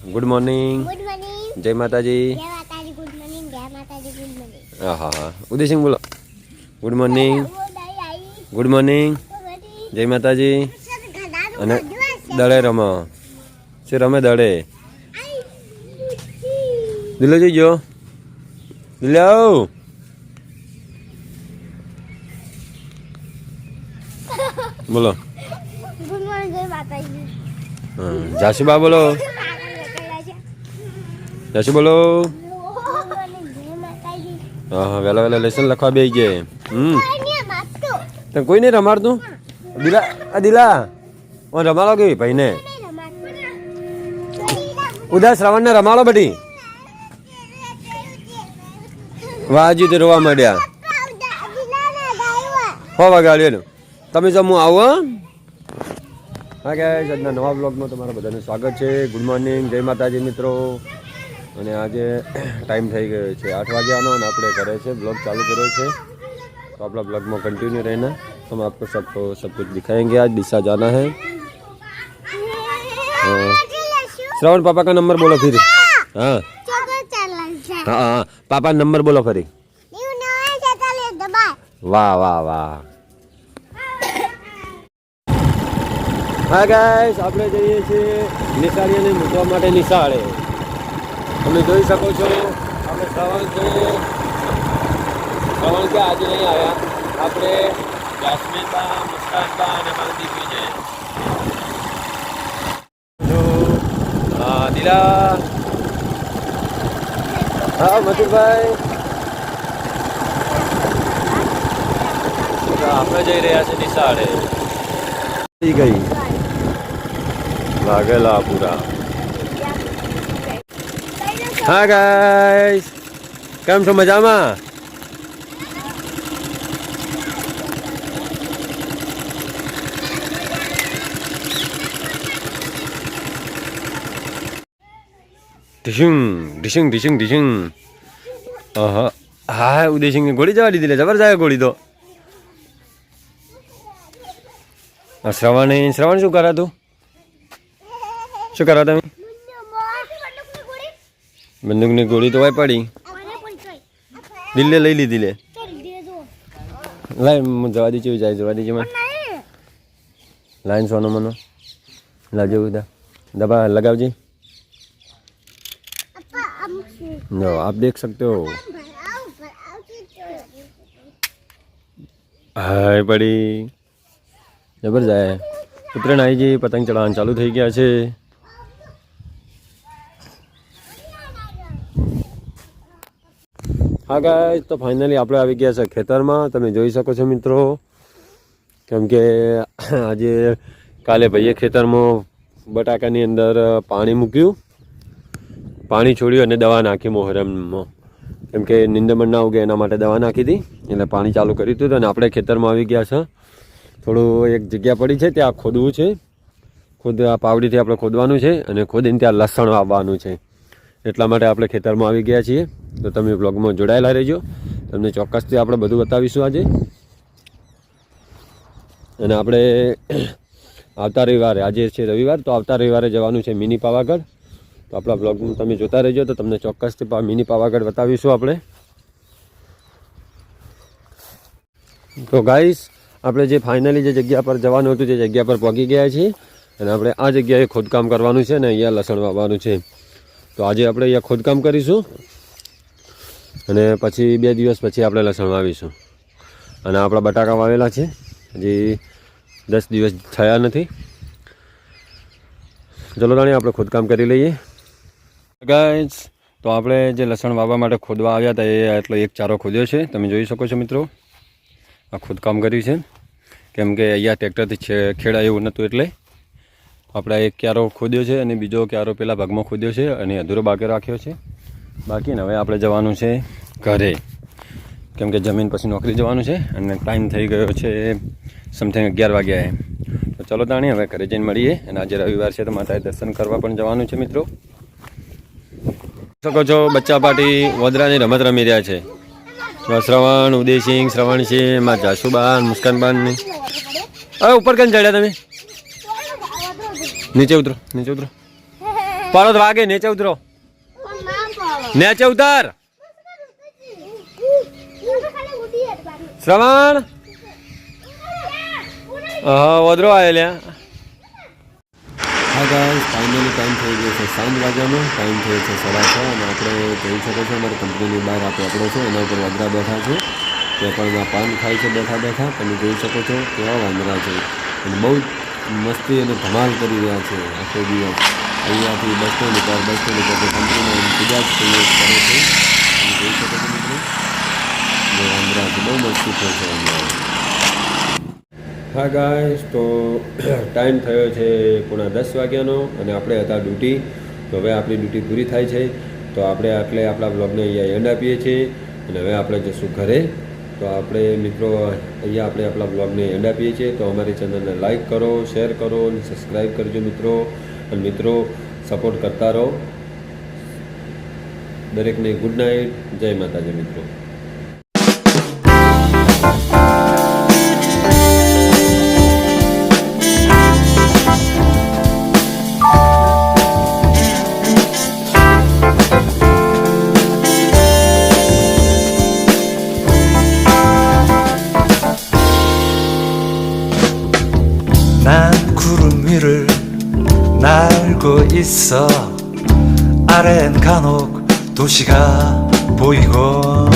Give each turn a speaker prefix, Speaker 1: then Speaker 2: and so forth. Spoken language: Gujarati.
Speaker 1: ગુડ મોર્નિંગ જય માતાજી. હા હા હા ઉદયસિંહ બોલો. ગુડ મોર્નિંગ ગુડ મોર્નિંગ જય માતાજી. અને દડે રમો. શું રમે દડે દિલ્લો જઈ ગયો દિલ્લો આવ બોલો. જાસુબા બોલો.
Speaker 2: જય બોલો.
Speaker 1: હા વહેલા વહેલા લેસન લખવા બે જાય હમ. તને કોઈ નહીં રમાડતું? દિલા, આ દિલા. હું રમાડો કે ભાઈને? ઉદાસ રાવણને રમાડો બધી. વાજી તે રોવા માંડ્યા. હો, વગાડ્યું તમે જો, હું આવો? હા. કે આજના નવા બ્લોગમાં તમારા બધાનું સ્વાગત છે. ગુડ મોર્નિંગ જય માતાજી, મિત્રો. અને આજે ટાઈમ થઈ ગયો છે આઠ વાગ્યાનો અને આપણે ઘરે છે બ્લોગ ચાલુ કર્યો છે तो अपना ब्लॉग में कंटिन्यू रहना हम आपको सबको सब कुछ दिखाएंगे आज दिशा जाना है हाँ। श्रवण पापा का नंबर बोलो फिर हाँ हाँ हाँ पापा नंबर बोलो फरी વાહ વાહ વાહ હા ગાઈસ આપણે જઈએ છીએ નિશાળીને મૂકવા માટે નિશાળે તમે જોઈ શકો છો આપણે છે. શ્રવણ કે આજે નહીં આવ્યા. આપણે જાસ્મીનબા મુસ્કાનબા અને માલદીપી છે જો, હા મથુરભાઈ આપણે જઈ રહ્યા છે નિશાળે. ગઈ. લાગેલા પૂરા. હા ગાઈસ કેમ છો? મજામાં? ઢીશિંગ ઢીશિંગ ઢીશિંગ ઢીશિંગ હા હા ઉદયસિંહને ગોળી જવા દીધી લે જબર જાય ગોળી તો. શ્રવણ શ્રવણ શું કરા તું? શું કરા તમે? બંદૂકની ગોળી તો હોય પડી દિલ્હી લઈ લીધી લે લાઈ હું જવા દી જાય જવા દીજે મને લાઈન સોનો મનો લાવજો બધા દબા लगावजी नो आप देख सकते हो હાય પડી જબર જાય ઉત્તરાયણ આવી ગઈ પતંગ ચડાવવાનું ચાલુ થઈ ગયા છે ગાય તો ફાઇનલી આપણે આવી ગયા છે ખેતરમાં. તમે જોઈ શકો છો મિત્રો. કેમ કે આજે કાલે ભાઈએ ખેતરમાં બટાકાની અંદર પાણી મૂક્યું. પાણી છોડ્યું અને દવા નાખી મોહરમમાં. કેમ કે નિંદમણ ના ઉગે એના માટે દવા નાખી હતી એટલે પાણી ચાલુ કર્યું હતું અને આપણે ખેતરમાં આવી ગયા છે. થોડું એક જગ્યા પડી છે, ત્યાં ખોદવું છે. ખોદ આ પાવડીથી આપણે ખોદવાનું છે અને ખોદીને ત્યાં લસણ વાવવાનું છે. એટલા માટે આપણે ખેતરમાં આવી ગયા છીએ. તો તમે બ્લોગમાં જોડાયેલા રહેજો. તમને ચોક્કસથી આપણે બધું બતાવીશું આજે. અને આપણે આવતા રવિવારે, આજે છે રવિવાર, તો આવતા રવિવારે જવાનું છે મિની પાવાગઢ. તો આપણા બ્લોગમાં તમે જોતા રહેજો, તો તમને ચોક્કસથી મિની પાવાગઢ બતાવીશું આપણે. તો ગાઈસ આપણે જે ફાઇનલી જે જગ્યા પર જવાનું હતું, જે જગ્યા પર પહોંચી ગયા છીએ, અને આપણે આ જગ્યાએ ખોદકામ કરવાનું છે અને અહીંયા લસણ વાવવાનું છે. તો આજે આપણે અહીંયા ખોદકામ કરીશું. અને પછી બે દિવસ પછી આપણે લસણ વાવીશું. અને આપણા બટાકા વાવેલા છે. હજી દસ દિવસ થયા નથી. ચલો રાણી, આપણે ખોદકામ કરી લઈએ. ગાય તો આપણે જે લસણ વાવવા માટે ખોદવા આવ્યા હતા, એ એટલો એક ચારો ખોદ્યો છે. તમે જોઈ શકો છો મિત્રો, આ ખોદકામ કર્યું છે. કેમ કે અહીંયા ટ્રેક્ટરથી છે- ખેડાય એવું નહોતું એટલે. આપણે એક ક્યારો ખોદ્યો છે અને બીજો ક્યારો પેલા ભાગમાં ખોદ્યો છે અને અધૂરો બાકી રાખ્યો છે. બાકી હવે આપણે જવાનું છે ઘરે. કેમ કે જમીન પછી નોકરી જવાનું છે અને ટાઈમ થઈ ગયો છે સમથિંગ અગિયાર વાગ્યા. તો ચલો તાણી હવે ઘરે જઈને મળીએ અને આજે રવિવાર છે તો માતાએ દર્શન કરવા પણ જવાનું છે મિત્રો. શકો છો, બચ્ચા પાટી વડોદરાની રમત રમી રહ્યા છે. શ્રવણ ઉદયસિંહ શ્રવણ છે મા જાસુબાન, મુસ્કાનબાન હવે ઉપર કેમ ચડ્યા તમે? નીચે ઉતરો નીચે ઉતરો. પરત વાગે, નીચે ઉતરો. નીચે ઉતર શ્રવણ? હા વદરો આવે લ્યા. ટાઈમ થઈ ગયો છે સાંજ વાગ્યાનો. ટાઈમ થયો છે સવા છ અને આપણે જોઈ શકો છો અમારી કંપનીની બહાર આ પેપડો છે. એના ઉપર વાંદરા બેઠા છે. પેપરમાં પાન ખાય છે બેઠા બેઠા. તમે જોઈ શકો છો કેવા વાંદરા છે. અને બહુ મસ્તી અને ધમાલ કરી રહ્યા છે આખો દિવસ. અહીંયાથી બસ સ્ટેન્ડ ઉપર, બસ સ્ટેન્ડ ઉપર બીજા જ કરે છે. જોઈ શકો છો મિત્રો. જે આંધ્રાથી બહુ મસ્તી છે હા ગાઈસ તો ટાઈમ થયો છે પૂણા દસ વાગ્યાનો અને આપણે હતા ડ્યુટી તો હવે આપણી ડ્યુટી પૂરી થાય છે. તો આપણે આટલે આપણા બ્લોગને અહીંયા એન્ડ આપીએ છીએ. અને હવે આપણે જશું ઘરે. તો આપણે મિત્રો, અહીંયા આપણે આપણા બ્લોગને એન્ડ આપીએ છીએ. તો અમારી ચેનલને લાઇક કરો શેર કરો અને સબસ્ક્રાઈબ કરજો મિત્રો. અને મિત્રો સપોર્ટ કરતા રહો દરેકને ગુડ નાઇટ જય માતાજી મિત્રો
Speaker 3: 난 구름 위를 날고 있어. 아래엔 간혹 도시가 보이고